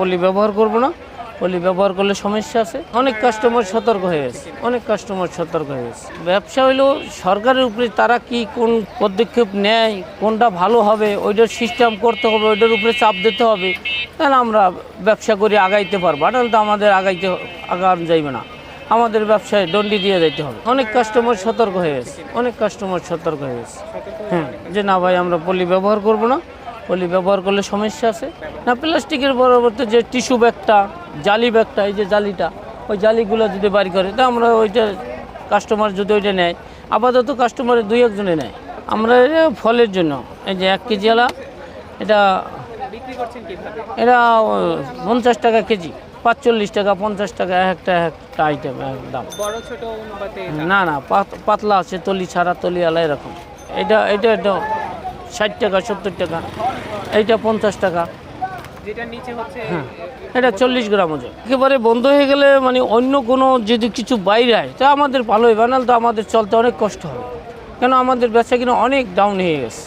পলি ব্যবহার করব না। পলি ব্যবহার করলে সমস্যা আছে। অনেক কাস্টমার সতর্ক হয়ে গেছে। অনেক কাস্টমার সতর্ক হয়ে গেছে। ব্যবসা হইল সরকারের উপরে তারা কি কোন পদক্ষেপ নেয়, কোনটা ভালো হবে, ওইটার সিস্টেম করতে হবে, ওইটার উপরে চাপ দিতে হবে, তাহলে আমরা ব্যবসা করে আগাইতে পারব। আর তো আমাদের আগাইতে আগান যাইবে না। আমাদের ব্যবসায় দণ্ডি দিয়ে যাইতে হবে। অনেক কাস্টমার সতর্ক হয়ে গেছে। অনেক কাস্টমার সতর্ক হয়ে গেছে। হ্যাঁ যে না ভাই, আমরা পলি ব্যবহার করব না। পলি ব্যবহার করলে সমস্যা আছে। না প্লাস্টিকের পরবর্তী যে টিস্যু ব্যাগটা জালি ব্যাগটা এই যে জালিটা ওই জালিগুলো যদি বাড়ি করে তা আমরা ওইটা কাস্টমার যদি ওইটা নেয় আপাতত কাস্টমারের দুই একজনে নেয়। আমরা এটা ফলের জন্য এই যে এক কেজি আলা এটা এটা পঞ্চাশ টাকা কেজি পাঁচচল্লিশ টাকা পঞ্চাশ টাকা এক একটা এক একটা আইটেম দাম। না না পাত- পাতলা আছে তলি ছাড়া তলি আলা এরকম। এটা এটা এটা ষাট টাকা সত্তর টাকা। এইটা পঞ্চাশ টাকা। হ্যাঁ এটা চল্লিশ গ্রাম ওজন। একেবারে বন্ধ হয়ে গেলে মানে অন্য কোনো যদি কিছু বাইরে হয় তা আমাদের ভালো হবে বানাল তো আমাদের চলতে অনেক কষ্ট হবে কেন আমাদের বেচা কিনা অনেক ডাউন হয়ে গেছে।